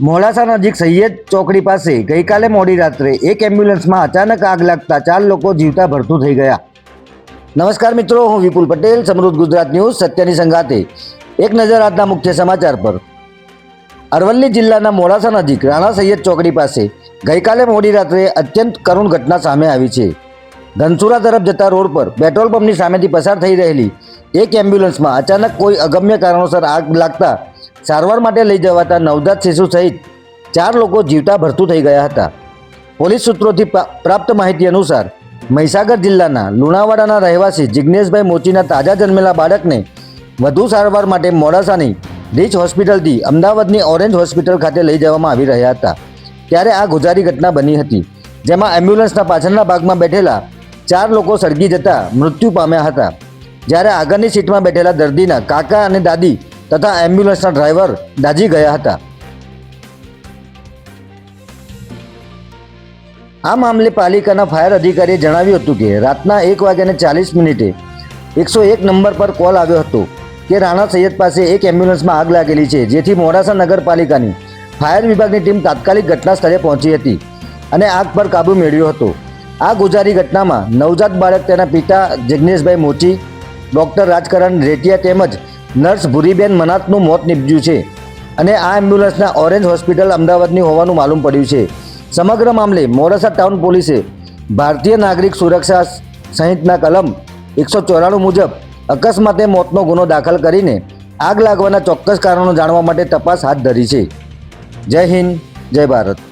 મોડાસા નજીક સૈયદ ચોકડી પાસે ગઈકાલે મોડી રાત્રે એક એમ્બ્યુલન્સમાં અચાનક આગ લાગતા ચાર લોકો જીવતા ભરતું થઈ ગયા. નમસ્કાર મિત્રો, હું વિપુલ પટેલ, સમૃદ્ધ ગુજરાત ન્યૂઝ, સત્યની સંગાતે એક નજર આજના મુખ્ય સમાચાર પર. અરવલ્લી જિલ્લાના મોડાસા નજીક રાણા સૈયદ ચોકડી પાસે ગઈકાલે મોડી રાત્રે અત્યંત કરુણ ઘટના સામે આવી છે. ધનસુરા તરફ જતા રોડ પર પેટ્રોલ પંપની સામેથી પસાર થઈ રહેલી એક એમ્બ્યુલન્સમાં અચાનક કોઈ અગમ્ય કારણોસર આગ લાગતા સારવાર માટે લઈ જવાતા નવજાત શિશુ સહિત ચાર લોકો જીવતા ભરતું થઈ ગયા હતા. પોલીસ સૂત્રોથી પ્રા- પ્રાપ્ત માહિતી અનુસાર, મહીસાગર જિલ્લાના લુણાવાડાના રહેવાસી જિજ્ઞેશભાઈ મોચીના તાજા જન્મેલા બાળકને વધુ સારવાર માટે મોડાસાની રીચ હોસ્પિટલથી અમદાવાદની ઓરેન્જ હોસ્પિટલ ખાતે લઈ જવામાં આવી રહ્યા હતા. ત્યારે આ ગુજારી ઘટના બની હતી, જેમાં એમ્બ્યુલન્સના પાછળના ભાગમાં બેઠેલા ચાર લોકો સળગી જતા મૃત્યુ પામ્યા હતા. જ્યારે આગળની સીટમાં બેઠેલા દર્દીના કાકા અને દાદી તથા એમ્બ્યુલન્સના ડ્રાઈવર દાઝી ગયા હતા. આ મામલે પાલિકાના ફાયર અધિકારીએ જણાવ્યું હતું કે રાતના એક વાગ્યાને ચાલીસ મિનિટે એકસો એક નંબર પર કોલ આવ્યો હતો કે રાણા સૈયદ પાસે એક એમ્બ્યુલન્સમાં આગ લાગેલી છે, જેથી મોડાસા નગરપાલિકાની ફાયર વિભાગની ટીમ તાત્કાલિક ઘટના સ્થળે પહોંચી હતી અને આગ પર કાબૂ મેળવ્યો હતો. આ ગુજારી ઘટનામાં નવજાત બાળક તેના પિતા જિજ્ઞેશભાઈ મોચી, ડૉક્ટર રાજકરણ રેટિયા તેમજ નર્સ ભૂરીબેન મનાતનું મોત નીપજ્યું છે અને આ એમ્બ્યુલન્સના ઓરેન્જ હોસ્પિટલ અમદાવાદની હોવાનું માલુમ પડ્યું છે. સમગ્ર મામલે મોડાસા ટાઉન પોલીસે ભારતીય નાગરિક સુરક્ષા સહિતના કલમ એકસો ચોરાણું મુજબ અકસ્માતે મોતનો ગુનો દાખલ કરીને આગ લાગવાના ચોક્કસ કારણો જાણવા માટે તપાસ હાથ ધરી છે. જય હિન્દ, જય ભારત.